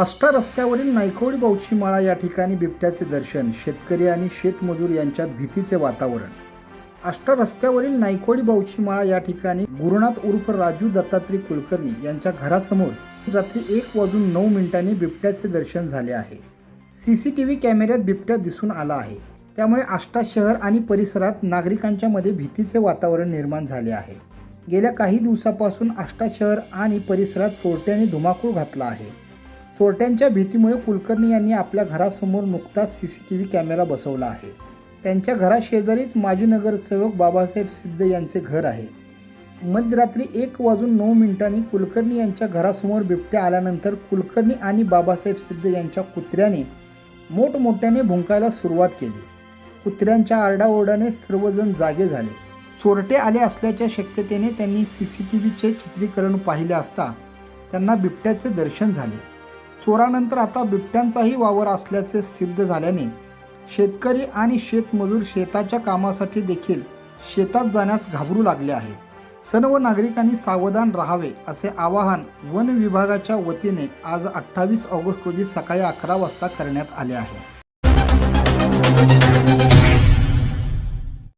आष्टा रस्त्यावरील नायकवडी माळा या ठिकाणी बिबट्याचे दर्शन शेतकरी आणि शेतमजूर यांच्यात भीतीचे वातावरण. आष्टा रस्त्यावरील नायकवडी माळा या ठिकाणी गुरुनाथ उर्फ राजू दत्तात्री कुलकर्णी यांच्या घरासमोर रात्री एक वाजून नऊ मिनिटांनी बिबट्याचे दर्शन झाले आहे. सी सी टी व्ही कॅमेऱ्यात बिबट्या दिसून आला आहे. त्यामुळे आष्टा शहर आणि परिसरात नागरिकांच्या मध्ये भीतीचे वातावरण निर्माण झाले आहे. गेल्या काही दिवसापासून आष्टा शहर आणि परिसरात चोरट्याने धुमाकूळ घातला आहे. चोरट्यांच्या भीतीमुळे कुलकर्णी यांनी आपल्या घरासमोर नुकताच C C T V camera बसवला आहे. त्यांच्या घराशेजारीच माजी नगरसेवक बाबासाहेब सिद्ध यांचे घर आहे. मध्यरात्री एक वाजून नऊ मिनिटांनी कुलकर्णी यांच्या घरासमोर बिबट्या आल्यानंतर कुलकर्णी आणि बाबासाहेब सिद्ध यांच्या कुत्र्याने मोठमोठ्याने भुंकायला सुरुवात केली. कुत्र्यांच्या आरडाओरडाने सर्वजण जागे झाले. चोरटे आले असल्याच्या शक्यतेने त्यांनी सी सी टी व्हीचे चित्रीकरण पाहिले असता त्यांना बिबट्याचे दर्शन झाले. चोरानंतर आता बिबट्यांचाही वावर असल्याचे सिद्ध झाल्याने शेतकरी आणि शेतमजूर शेताच्या कामासाठी देखील शेतात जाण्यास घाबरू लागले आहेत. सर्व नागरिकांनी सावधान राहावे असे आवाहन वन विभागाच्या वतीने आज अठ्ठावीस ऑगस्ट रोजी सकाळी अकरा वाजता करण्यात आले आहे.